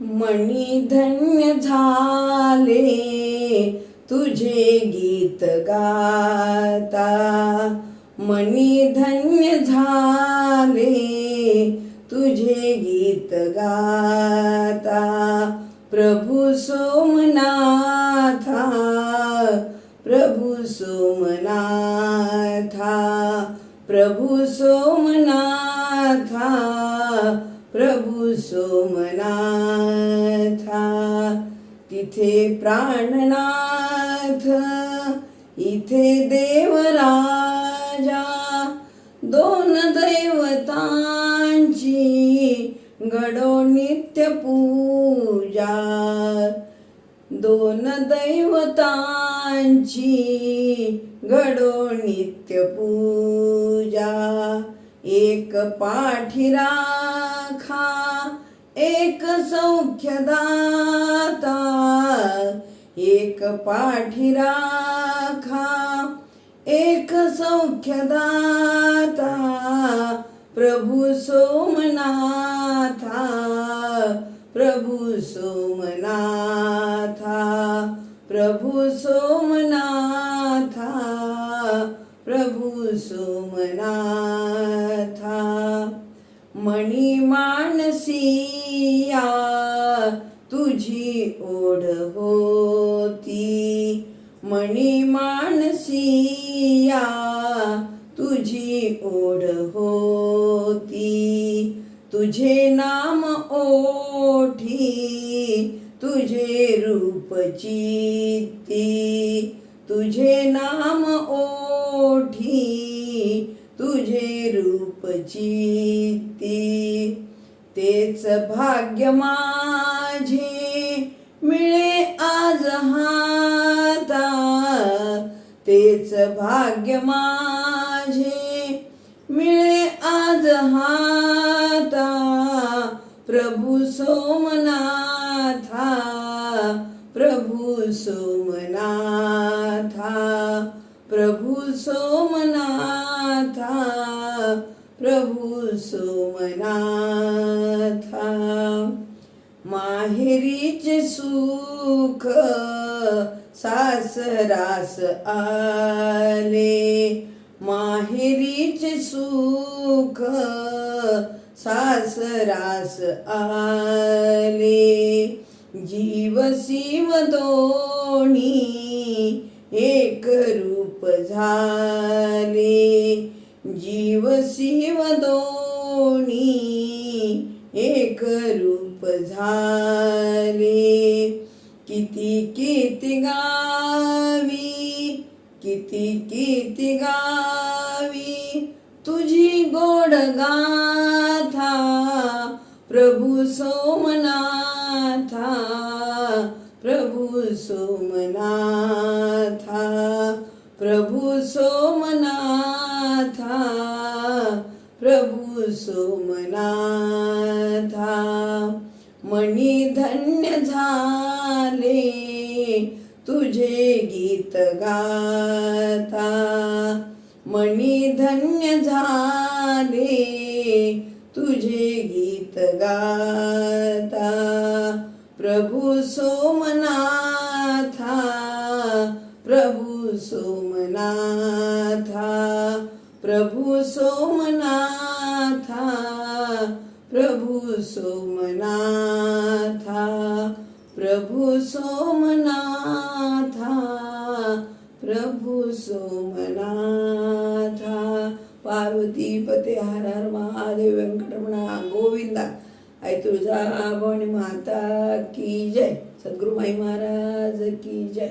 मणी धन्य झाले तुझे गीत गाता. मणी धन्य झाले तुझे गीत गाता. प्रभू सोमनाथा प्रभू सोमनाथा प्रभू सोमनाथा प्रभू सोमनाथा तिथे प्राणनाथ इथे देवराजा दोन दैवतांची घडो नित्य पूजा दोन दैवतांची घडो नित्य पूजा. एक पाठीराखा एक सौख्यदाता एक पाठीराखा एक सौख्यदाता प्रभू सोमनाथा प्रभू सोमनाथा प्रभु सोमनाथा। मानसिया तुझी ओढ होती. मणी मानसिया तुझी ओढ होती. तुझे नाम ओठी तुझे रूप चित्ती. तुझे नाम ओठी तुझे रूप चित्ती. तेच भाग्य माझे मिळे आज हाता. तेच भाग्य माझे मिळे आज हाता. प्रभू सोमनाथा प्रभू सोमनाथा प्रभू सोमनाथा. प्रभू सोमनाथा माहेरीचे सुख सासरास आले. माहेरीचे सुख सासरास आले. जीव शिव दोणी एक रूप झाले. जीव शिव दोनी एक रूप झाले. किती किती गावी किती किती गावी तुझी गोड गाथा प्रभू सोमनाथा प्रभू सोमनाथा प्रभू सोमनाथ. सोमनाथा मणी धन्य झाले तुझे गीत गाथा मणी धन्य झाले तुझे गीत गाथा प्रभू सोमनाथा प्रभू सो प्रभू सोमनाथा प्रभू सोमनाथा प्रभू सोमनाथा पार्वतीपते हर हर महादेव व्यंकटरमणा गोविंदा आई तुळजा भवानी माता की जय. सद्गुरु माई महाराज की जय.